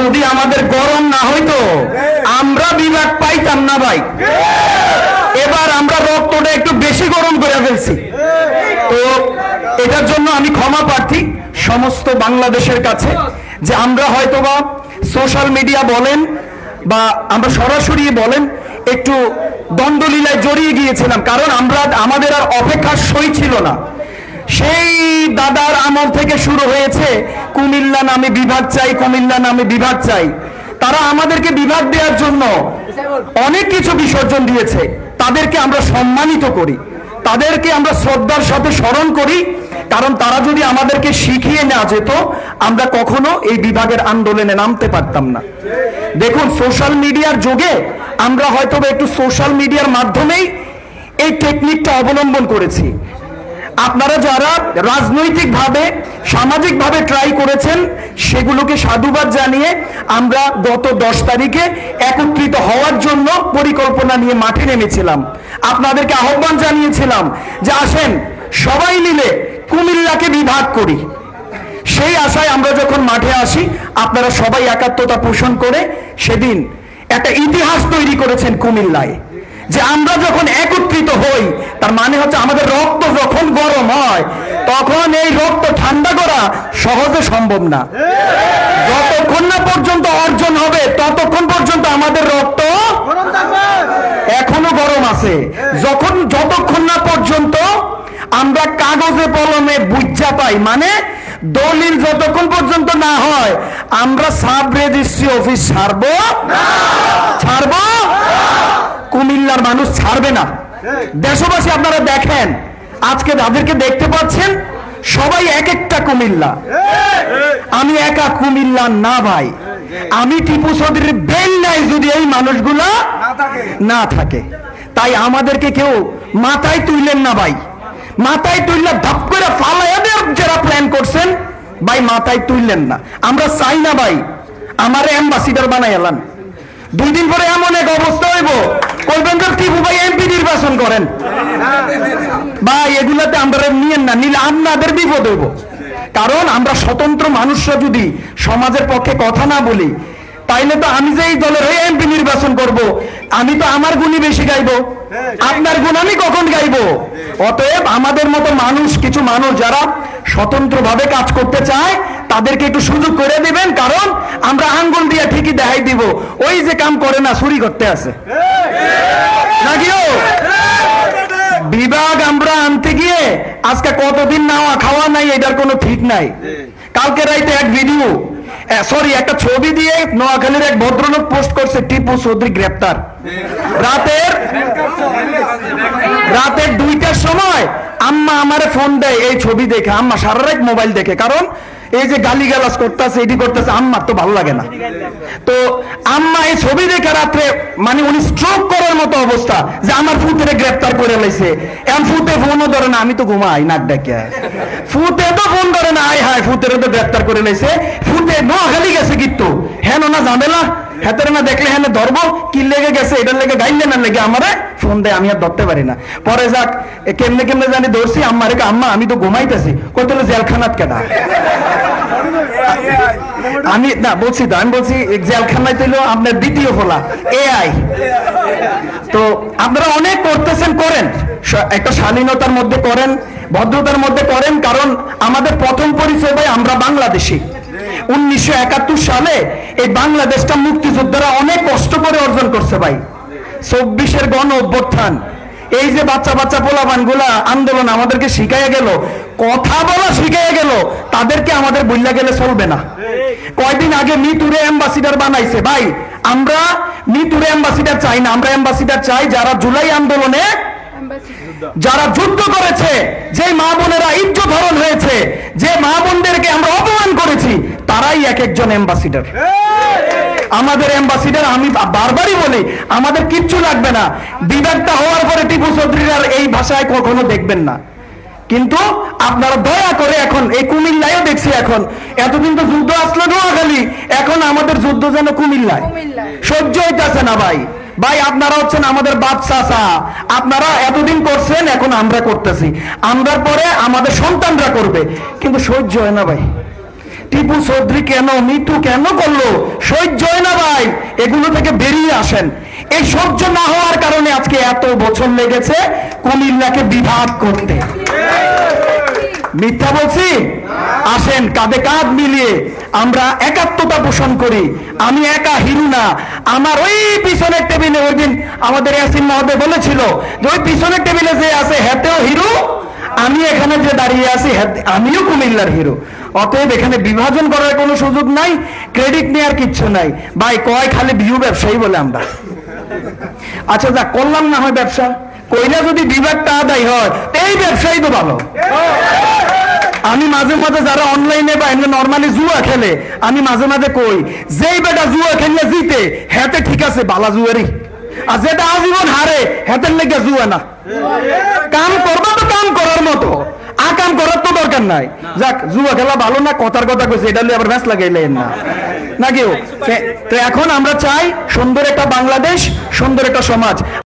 যদি আমাদের গরম না হইতো আমরা বিভাগ পাইতাম না ভাই। এবার আমরা রক্তটা একটু বেশি গরম করে ফেলছি। তো এটার জন্য আমি ক্ষমা প্রার্থী সমস্ত বাংলাদেশের কাছে যে আমরা হয়তোবা সোশ্যাল মিডিয়া বলেন বা আমরা সরাসরি বলেন একটু দ্বন্দ্বলীলায় জড়িয়ে গিয়েছিলাম। কারণ আমরা আমাদের আর অপেক্ষার সই ছিল না। সেই দাদার আমল থেকে শুরু হয়েছে, কুমিল্লা নামে বিভাগ চাই, কুমিল্লা নামে বিভাগ চাই। তারা আমাদেরকে বিভাগ দেওয়ার জন্য অনেক কিছু বিসর্জন দিয়েছে। তাদেরকে আমরা সম্মানিত করি। তাদেরকে আমরা শ্রদ্ধার সাথে স্মরণ করি। কারণ তারা যদি আমাদেরকে শিখিয়ে না যেত, আমরা কখনো এই বিভাগের আন্দোলনে নামতে পারতাম না। দেখুন, সোশ্যাল মিডিয়ার যুগে আমরা হয়তো একটু সোশ্যাল মিডিয়ার মাধ্যমেই এই টেকনিকটা অবলম্বন করেছি। আপনারা যারা রাজনৈতিকভাবে, সামাজিকভাবে ট্রাই করেছেন, সেগুলোকে সাধুবাদ জানিয়ে আমরা গত দশ তারিখে একত্রিত হওয়ার জন্য পরিকল্পনা নিয়ে মাঠে নেমেছিলাম। আপনাদেরকে আহ্বান জানিয়েছিলাম যে আসেন, সবাই মিলে কুমিল্লাকে বিভাগ করি। সেই আশায় আমরা যখন মাঠে আসি, আপনারা সবাই একাত্মতা পোষণ করে সেদিন একটা ইতিহাস তৈরি করেছেন কুমিল্লায়। যে আমরা যখন একত্রিত হই, তার মানে হচ্ছে আমাদের রক্ত যখন গরম হয়, তখন এই রক্ত ঠান্ডা করা সহজে সম্ভব না। যতক্ষণ না পর্যন্ত অর্জন হবে, ততক্ষণ পর্যন্ত আমাদের রক্ত এখনও গরম আছে। যখন, যতক্ষণ না পর্যন্ত আমরা কাগজে কলমে বুঝা পাই মানে দলিল যতক্ষণ পর্যন্ত না হয়, আমরা সাব রেজিস্ট্রি অফিস ছাড়বো? ছাড়বো? কুমিল্লার মানুষ ছাড়বে না। দেশবাসী আপনারা দেখেন আজকে যাদেরকে দেখতে পাচ্ছেন সবাই এক একটা কুমিল্লা। আমি একা কুমিল্লা না ভাই। আমি টিপু চৌধুরীর বেল নাই যদি এই মানুষগুলা না থাকে। তাই আমাদেরকে কেউ মাথায় তুললেন না ভাই। মাথায় তুললে ধাপ করে ফালাইয়াদের যারা প্ল্যান করছেন। ভাই মাথায় তুললেন না। আমরা চাই না ভাই আমার অ্যাম্বাসিডার বানাই এলাম দুই দিন পরে এমন এক অবস্থা হইব। কইবেন যে টিপু ভাই এমপি নির্বাচন করেন? ভাই, এগুলাতে আমরা নিয়েন না, নিলে আপনাদের বিপদ হইব। কারণ আমরা স্বতন্ত্র মানুষরা যদি সমাজের পক্ষে কথা না বলি, তাইলে তো আমি যে এই দলের হয়ে এমপি নির্বাচন করব, আমি তো আমার গুণই বেশি গাইবো। আপনার গুণ আমি কখন গাইবো? অতএব আমাদের মতো মানুষ, কিছু মানুষ যারা স্বতন্ত্রভাবে কাজ করতে চায় তাদেরকে একটু সুযোগ করে দিবেন, কারণ আমরা আঙ্গুল দিয়ে ঠিকই দেখাই দিব। ওই যে কাম করে না, চুরি করতে আছে। নাকিও বিভাগ আমরা আনতে গিয়ে আজকে কতদিন নাওয়া খাওয়া নাই, এটার কোনো ঠিক নাই। কালকে রাইতে এক ভিডিও সরি একটা ছবি দিয়ে নোয়াখালীর এক ভদ্রলোক পোস্ট করছে, টিপু চৌধুরী গ্রেপ্তার। রাতের রাতের দুইটার সময় আম্মা আমারে ফোন দেয়, এই ছবি দেখে, আম্মা সারা মোবাইল দেখে, কারণ এই যে গালি গালাজ করতেছে এটি করতেছে, আম্মার তো ভালো লাগে না। তো আম্মা এই ছবি দেখে রাত্রে মানে উনি স্ট্রোক করার মতো অবস্থা যে আমার ফুতেরে গ্রেপ্তার করে লাইছে। এমন ফুতে ফোনও ধরে না, আমি তো ঘুমাই, নাক ডাকে ফুতে তো ফোন ধরে না, আয় হায় ফুতেরে তো গ্রেপ্তার করে লাইছে। ফুতে নোয়াখালী গেছে কিন্তু। হ্যাঁ না ঝামেলা, হেতের না দেখলে হ্যাঁ ধরবো, কি লেগে গেছে, এটার লেগে গাইলে না লেগে আমারে ফোন দেয় আমি আর ধরতে পারি না। পরে যাক কেমনে কেমনে জানি ধরছি, আম্মা রেখে আম্মা, আমি তো ঘুমাইতেছি। কই তাহলে জেলখানাত কেনা আমি, না, বলছি তো, আমি বলছি জেলখানায় তো আপনার দ্বিতীয় ফোলা, এআই। তো আপনারা অনেক করতেছেন, করেন। একটা শালীনতার মধ্যে করেন, ভদ্রতার মধ্যে করেন, কারণ আমাদের প্রথম পরিচয় ভাই আমরা বাংলাদেশি। উনিশশো একাত্তর সালে এই বাংলাদেশটা মুক্তিযোদ্ধারা অনেক কষ্ট করে অর্জন করছে ভাই। চব্বিশের গণ অভ্যুত্থান। এই যে বাচ্চা বাচ্চা পোলাপানগুলা আন্দোলন আমাদেরকে শিখাইয়া গেল, কথা বলা শিখাইয়া গেল, তাদেরকে আমাদের বললা গেলে চলবে না। কয়দিন আগে মিতুরে অ্যাম্বাসিডার বানাইছে। ভাই, আমরা মিতুরে অ্যাম্বাসিডার চাই না, আমরা অ্যাম্বাসিডার চাই যারা জুলাই আন্দোলনে যারা যুদ্ধ করেছে যে মা বোনেরা ইজ্জত হরণ হয়েছে, যে মা বোনদেরকে আমরা অপমান করেছি তারাই এক একজন অ্যাম্বাসিডার আমাদের অ্যাম্বাসিডার আমি বারবারই বলি আমাদের কিচ্ছু লাগবে না। বিভাগটা হওয়ার পরে টিপু চৌধুরীর আর এই ভাষায় কখনো দেখবেন না। কিন্তু আপনারা দয়া করে এখন এই কুমিল্লায়ও দেখছি এখন। এতদিন তো যুদ্ধ আসলো নোয়াখালী এখন আমাদের যুদ্ধ যেন কুমিল্লায়। কুমিল্লায়। সহ্য হইতেছে না ভাই। ভাই আপনারা হচ্ছেন আমাদের বাপ চাচা। আপনারা এতদিন করছেন এখন আমরা করতেছি। আমরার পরে আমাদের সন্তানরা করবে। কিন্তু সহ্য হয় না ভাই। টিপু চৌধুরী কেন মৃত্যু কেন করল? সহ্য হয় না ভাই, এগুলো থেকে বেরিয়ে আসেন। এই সহ্য না হওয়ার কারণে আজকে এত বছর লেগেছে কুমিল্লাকে বিভাগ করতে। মিথ্যা বলছি? আসেন, কাঁধে কাঁধ মিলিয়ে আমরা একাত্মতা পোষণ করি। আমি একা হিরু না, আমার ওই পিছনের টেবিলে ওই দিন আমাদের ইয়াসিন মহোদয় বলেছিল যে ওই পিছনের টেবিলে যে আছে, হেতেও হিরো, আমি এখানে যে দাঁড়িয়ে আছি আমিও কুমিল্লার হিরো। অতএব এখানে বিভাজন করার কোনো সুযোগ নাই ক্রেডিট নেওয়ার কিচ্ছু নাই। ভাই, কয় খালি ভিউ ব্যবসায়ী বলে আমরা। আচ্ছা যা করলাম না হয় ব্যবসা। কইলা যদি বিভাগটা আদায় হয়, এই ব্যবসায়ী তো ভালো। আমি মাঝে মাঝে যারা অনলাইনে বা এমনি নর্মালি জুয়া খেলে, আমি মাঝে মাঝে কই, যেই বেটা জুয়া খেললে জিতে, হেতে ঠিক আছে, বালা জুয়ারি আর যেটা আজীবন হারে, হেতের লেগে জুয়া না। কাম করবা তো কাম করার মতো। দরকার নাই। যাক জুয়া খেলা ভালো না কথার কথা কইছে এটা আবার ম্যাচ লাগাইলেন না। নাকি? তো এখন আমরা চাই সুন্দর একটা বাংলাদেশ সুন্দর একটা সমাজ।